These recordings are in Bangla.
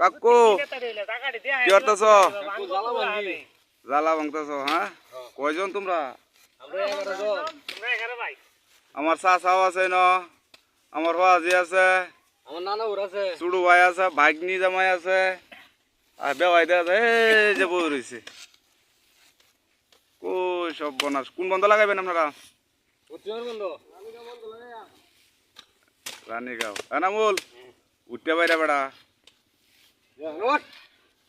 কাকু কি করতেছ? জ্বালা ভাঙতেছ হ্যাঁ? কয়জন তোমরা? আমার চাচাও আছে ন আমার বাজি আছে আমার নানা আছে। চুড়ু ভাই আছে ভাগ্নি জামাই আছে আর বেওয়াই দেওয়া আছে এই যে বই রয়েছে কই সব বনাস কোন বন্ধ লাগাইবেন আপনারা? বন্ধ। রানীগাঁও। এনামুল উঠতে বাইরে বেড়া।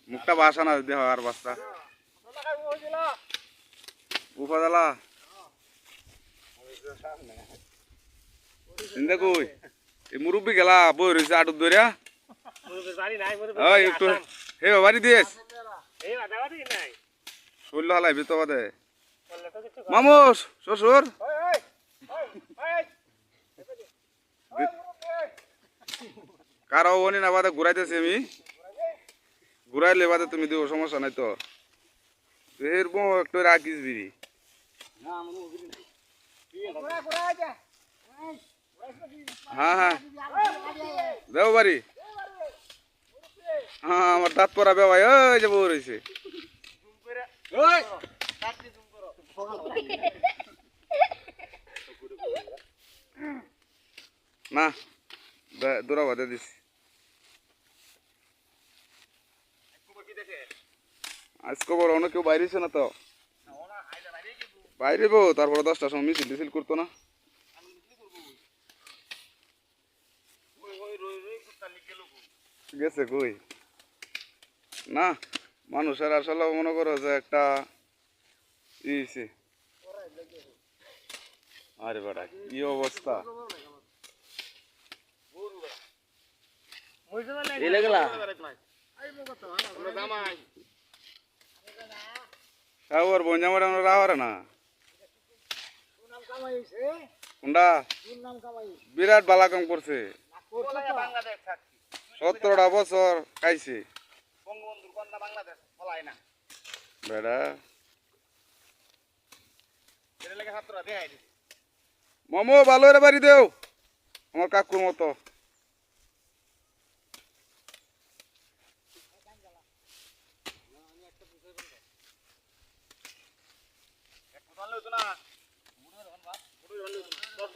মুখটা বাসা না, দেহ আর বাস্তা উপজেলা। চিন্তা কই? এই মুরব্বী গেলা, বই রয়েছে আটুর ধরিয়া। একটু হে, বাড়ি দিয়েছ? শরীর হালাইবি তো বাদে। মামুস, শ্বশুর। কারও বনি না বাদে ঘুরাইতেছি আমি। ঘুরাইলে বাদে তুমি দিও সমস্যা নাই তো। এর বউ একটু রাখিস বিড়ি। হ্যাঁ হ্যাঁ। দেও বাড়ি। হ্যাঁ আমার দাঁত পরা বেবাই ওই যে বউ রয়েছে না দূরা বাদে দিছি। আজ খবর অন্য কেউ বাইরেছে না তো? বাইরে বো তারপরে দশটার সময় মিছিল টিছিল করতো না। গেছে কই? না মানুষের আসলে মনে করো যে একটা ইসে আরে বেটা কি অবস্থা? এলেগলা সাগর বঞ্জামারে আমরা রাহারে না? কোনটা? বিরাট বালা কাম করছে সতেরোটা বছর খাইছে। বেড়া। মামু, ভালো বাড়ি দেও। আমার কাকুর মতো।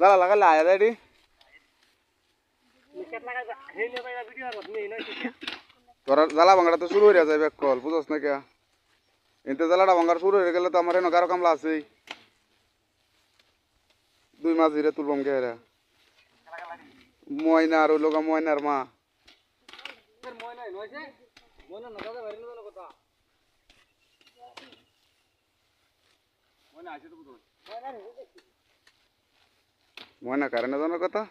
জ্বালা লাগালে আয়া রেডি তোরা জ্বালা ভাঙাটা তো শুরু হয়ে যায় ব্যাক কল, বুঝস না কে এতে জ্বালাটা ভাঙার শুরু হয়ে গেলে তো আমার এনে গারো কামলা আছেই। দুই মাস ধরে তুলবাম কে রে ময়না আর ওই লোক ময়নার মা। ময়না আছে তো Buena carne, ¿dónde está?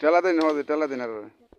चला दिन हो चला दिन